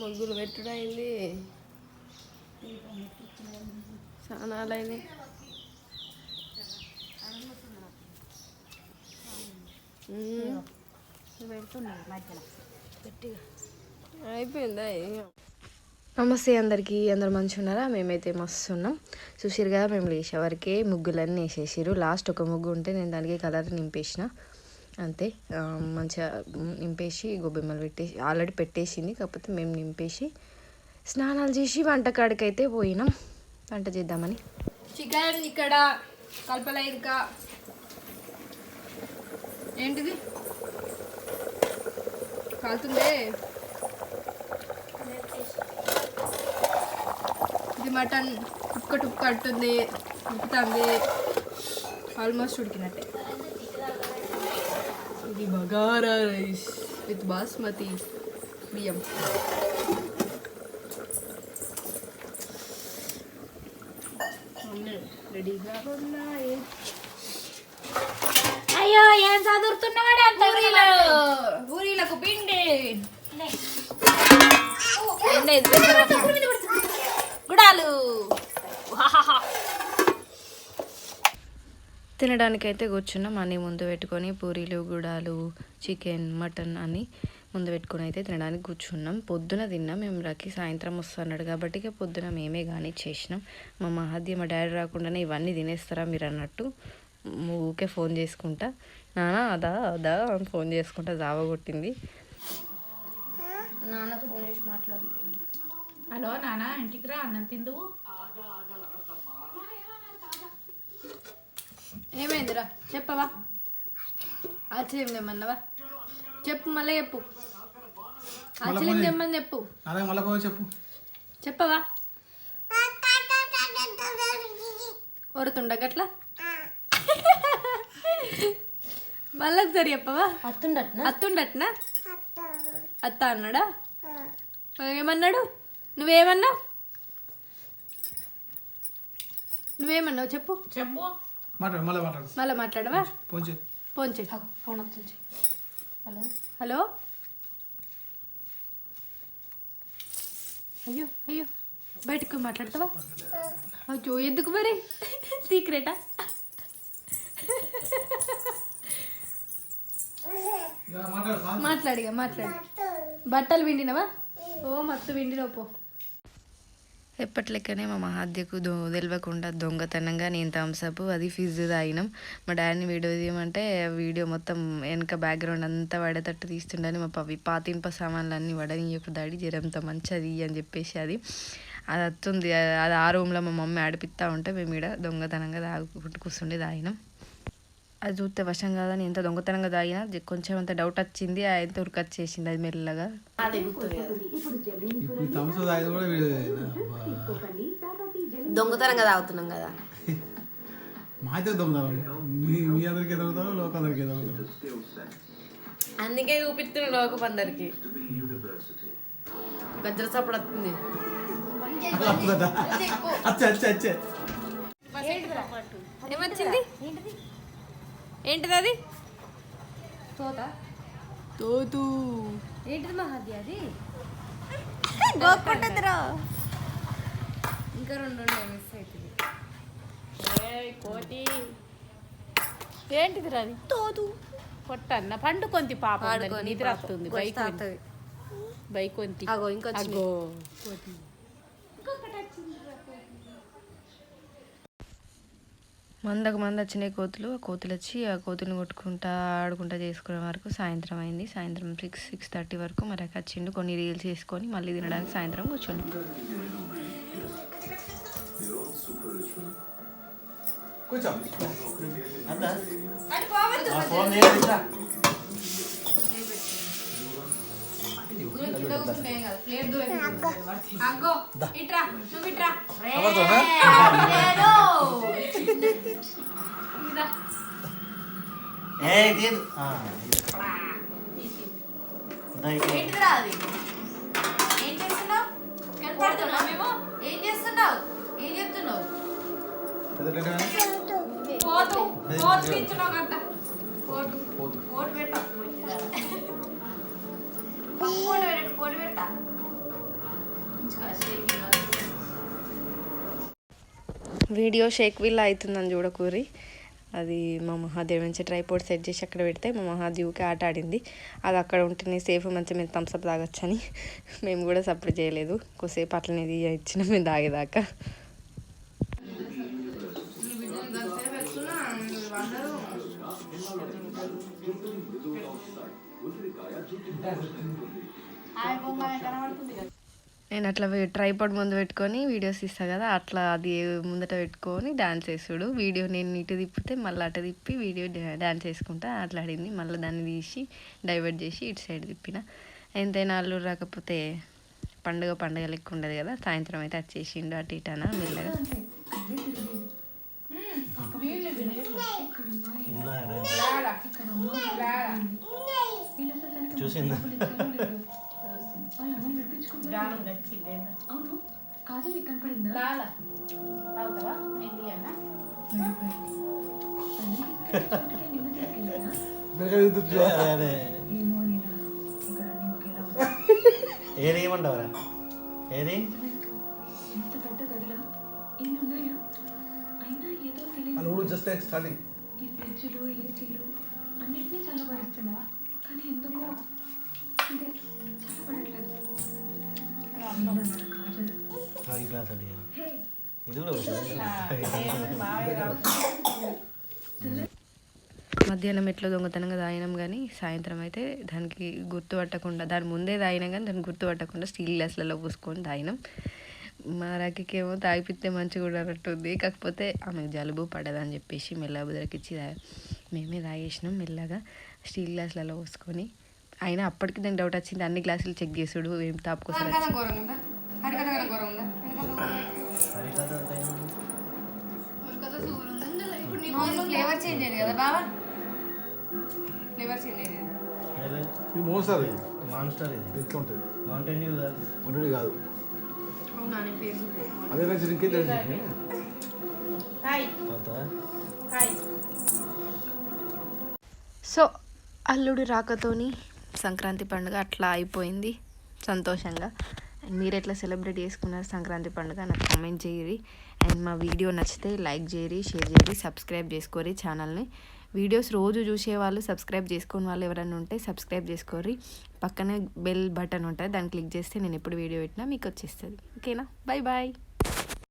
ముగ్గులు పెట్టుడైంది స్నానాలైంది అయిపోయిందా నమస్తే అందరికీ అందరు మంచిగా ఉన్నారా? మేమైతే మస్తు ఉన్నాం. చూసిరు కదా మేము లేచే వరకే ముగ్గులన్నీ వేసేసారు లాస్ట్ ఒక ముగ్గు ఉంటే నేను దానికి కలర్ నింపేసిన. అంతే. మంచిగా నింపేసి గొబ్బెమ్మలు పెట్టేసి ఆల్రెడీ పెట్టేసింది కాకపోతే మేము నింపేసి స్నానాలు చేసి వంటకాడికి అయితే పోయినాం. వంట చేద్దామని. చికెన్ ఇక్కడ కల్పల ఇంకా. ఏంటిది? కాలుతుందే? ఇది మటన్ టుక్క టుక్క అంటుంది ఉప్పుతుంది. ఆల్మోస్ట్ ఉడికినట్టే. ఇది బగారా రైస్ విత్ బాస్మతి బియ్యం రెడీగా ఉన్నాయి అయ్యో ఏం చదువుతున్నావాడు అంత పూరీలు పూరీలకు పిండి. గుడాలు. తినడానికైతే కూర్చున్నాం. అన్నీ ముందు పెట్టుకొని పూరీలు గుడాలు చికెన్ మటన్ అన్నీ ముందు పెట్టుకొని అయితే తినడానికి కూర్చున్నాం. పొద్దున తిన్నాం. మేము రాకి సాయంత్రం వస్తున్నాడు కాబట్టి ఇక పొద్దున మేమే కానీ చేసినాం. మా మహాద్య మా డాడీ రాకుండానే ఇవన్నీ తినేస్తారా మీరు అన్నట్టు ఊకే ఫోన్ చేసుకుంటా. నాన్న అదా అదా అని ఫోన్ చేసుకుంటా జావ కొట్టింది. నాన్నకు ఫోన్ చేసి మాట్లాడు. హలో నానా ఇంటికి రా అన్నం తిందువు? ఏమైందిరా? చెప్పవా? ఆశ్చర్యం తెమ్మన్నవా? చెప్పు మళ్ళీ చెప్పు. ఆశ్చర్యం తెమ్మని చెప్పు. మళ్ళీ చెప్పు. చెప్పవా? ఒరుతుండ మళ్ళీ ఒకసారి చెప్పవా? అత్తుండట్నా? అత్తుండట్నా? అత్త. అన్నాడా? ఏమన్నాడు నువ్వేమన్నావు? నువ్వేమన్నావు? చెప్పు. చెప్పు. మాట్లాడు మళ్ళీ మాట్లాడు. మళ్ళీ మాట్లాడవా? పోంచు ఫోన్ చేయి. ఫోన్ వస్తుంది హలో? హలో? అయ్యో అయ్యో. బయటకు మాట్లాడతావా? అయ్యో ఎందుకు మరి? సీక్రెటా? మాట్లాడు మాట్లాడిగా మాట్లాడు బట్టలు విండినవా ఓ మత్తు విండినవు పో. ఎప్పట్లెక్కనే మా మహాద్యకు దొ తెలియకుండా దొంగతనంగా నేను థమ్స్అప్ అది ఫిజ్ తాగినాం. మా డాడీని వీడియో తీయమంటే వీడియో మొత్తం వెనక బ్యాక్గ్రౌండ్ అంతా పడేటట్టు తీస్తుండని మా పవి పాతింప సామాన్లు అన్నీ వడనీయకు డాడీ జరంత మంచిది అని చెప్పేసి అది. అది వస్తుంది అది ఆ రూమ్లో మా మమ్మీ ఆడిపిస్తా ఉంటే మేము ఇక్కడ దొంగతనంగా తాగుకుంటూ కూర్చుండి తాగినాం. అది చూస్తే వశం కాదని ఎంత దొంగతనంగా తాగినా కొంచెం అంత డౌట్ వచ్చింది ఎంత ఉరికొచ్చేసింది అది మెల్లగా. దొంగతనంగా తాగుతున్నాం కదా. మా అయితే దొంగతాను. మీ మీ అందరికీ దొంగతాను లోక అందరికీ దొంగతాను. అందుకే చూపిస్తున్నాడు లోకం అందరికి. గజ్జల సప్పుడు వస్తుంది. అచ్చే అచ్చే అచ్చే. ఏమొచ్చింది? ఏంటిది అది? తోత. తోతు. ఏంటిది మహాది అది? గోక్కుంటుందిరా. ఇంకా రెండు ఉన్నాయి మిస్ అవుతుంది కోటి. ఏంటిది రాది తోతు పొట్టన్న పండు కొంత పాప నిద్ర. వస్తుంది బైక్. బైక్ కొంతి అగో ఇంకొచ్చింది. మందకు మంది వచ్చినాయి కోతులు ఆ కోతులు వచ్చి ఆ కోతులు కొట్టుకుంటా ఆడుకుంటా చేసుకునే వరకు సాయంత్రం అయింది. సాయంత్రం సిక్స్ సిక్స్ థర్టీ వరకు మరి వచ్చిండు కొన్ని రీల్స్ చేసుకొని మళ్ళీ తినడానికి సాయంత్రం కూర్చుండు. కూర్చో. ఇట్రా ఏంటిదిరా అది? ఏం చేస్తున్నావు? కనపడుతున్నావు మేము? ఏం చేస్తున్నావు? ఏం చెప్తున్నావు? పోతు పోతు పోతు పెడతా. వీడియో షేక్ విల్ అవుతుందని చూడకూరి. అది మా మహాదేవ్ నుంచి ట్రైపోర్ట్ సెట్ చేసి అక్కడ పెడితే మా మహాదేవ్కి ఆట ఆడింది. అది అక్కడ ఉంటేనే సేఫ్ మంచిగా మేము థమ్స్అప్ తాగొచ్చని. మేము కూడా సపోర్ట్ చేయలేదు. కొద్దిసేపు అట్లనే ఇచ్చిన మేము తాగేదాకా. నేను అట్లా ట్రైపాడ్ ముందు పెట్టుకొని వీడియోస్ ఇస్తా కదా అట్లా అది ముందట పెట్టుకొని డాన్స్ వేసుడు వీడియో నేను ఇటు తిప్పితే మళ్ళీ అటు తిప్పి వీడియో డాన్స్ వేసుకుంటా అట్లా ఆడింది మళ్ళీ దాన్ని తీసి డైవర్ట్ చేసి ఇటు సైడ్ తిప్పిన. ఎంతైనా అల్లు రాకపోతే పండుగ పండుగ లెక్క ఉండదు కదా సాయంత్రం అయితే వచ్చేసిండు అటు ఇటనా మెల్లగా. చూసిందా. గానం నచ్చింది ఏందో. అవును. కాజల్ నీకు కనపడిందా? లాల తాగుతావా? మెల్లి అన్న ఏది? ఏమంటావరా ఏది? ఇంత పెద్ద గదిలా ఇన్ని ఉన్నాయా అయినా ఏదో ఫీలింగ్ వాళ్ళు కూడా జస్ట్ లైక్ స్టార్టింగ్ ఈ ఫ్రిడ్జ్లు ఏసీలు అన్నిటినీ చల్లబడుతున్నావా కానీ ఎందుకో ఇది కూడా మధ్యాహ్నం ఎట్లా దొంగతనంగా తాగినాం కానీ సాయంత్రం అయితే దానికి గుర్తుపట్టకుండా దాని ముందే తాగినాం కానీ దాన్ని గుర్తుపట్టకుండా స్టీల్ గ్లాసులలో పోసుకొని తాగినాం మా రాకికి తాగిపిస్తే మంచిగా కూడా అన్నట్టుంది కాకపోతే ఆమెకు జలుబు పడదని చెప్పేసి మెల్లగా బుదరకిచ్చి మేమే తాగేసినాం మెల్లగా. స్టీల్ గ్లాసులలో పోసుకొని అయినా అప్పటికి దానికి డౌట్ వచ్చింది. అన్ని గ్లాసులు చెక్ చేసుడు. ఏం తాపుకోసం ఫ్లేవర్ చేంజ్ అయ్యింది కదా బావా ఫ్లేవర్ చేంజ్ అయ్యింది కదా అరే, ఇది మోసారు ఇది మాన్స్టర్ ఇది. ఎట్లా ఉంటుంది. మౌంటైన్ డ్యూ కాదు. ఉండేది కాదు. అవునా నీ పేరు చూడలేదు. అదే నచ్చి ఇంకేం తెలుసు. హాయ్. తాగుతావా హాయ్. సో అల్లుడి రాకతోని సంక్రాంతి పండుగ అట్లా అయిపోయింది సంతోషంగా. అండ్ మీరు ఎట్లా సెలబ్రేట్ చేసుకున్నారు సంక్రాంతి పండుగ నాకు కామెంట్ చేయరి అండ్ మా వీడియో నచ్చితే లైక్ చేయరి షేర్ చేయరి సబ్స్క్రైబ్ చేసుకోరి ఛానల్ని. వీడియోస్ రోజు చూసే వాళ్ళు సబ్స్క్రైబ్ చేసుకుని వాళ్ళు ఎవరైనా ఉంటే సబ్స్క్రైబ్ చేసుకోరి పక్కనే బెల్ బటన్ ఉంటుంది దాన్ని క్లిక్ చేస్తే నేను ఎప్పుడు వీడియో పెట్టినా మీకు వచ్చేస్తుంది ఓకేనా? Bye bye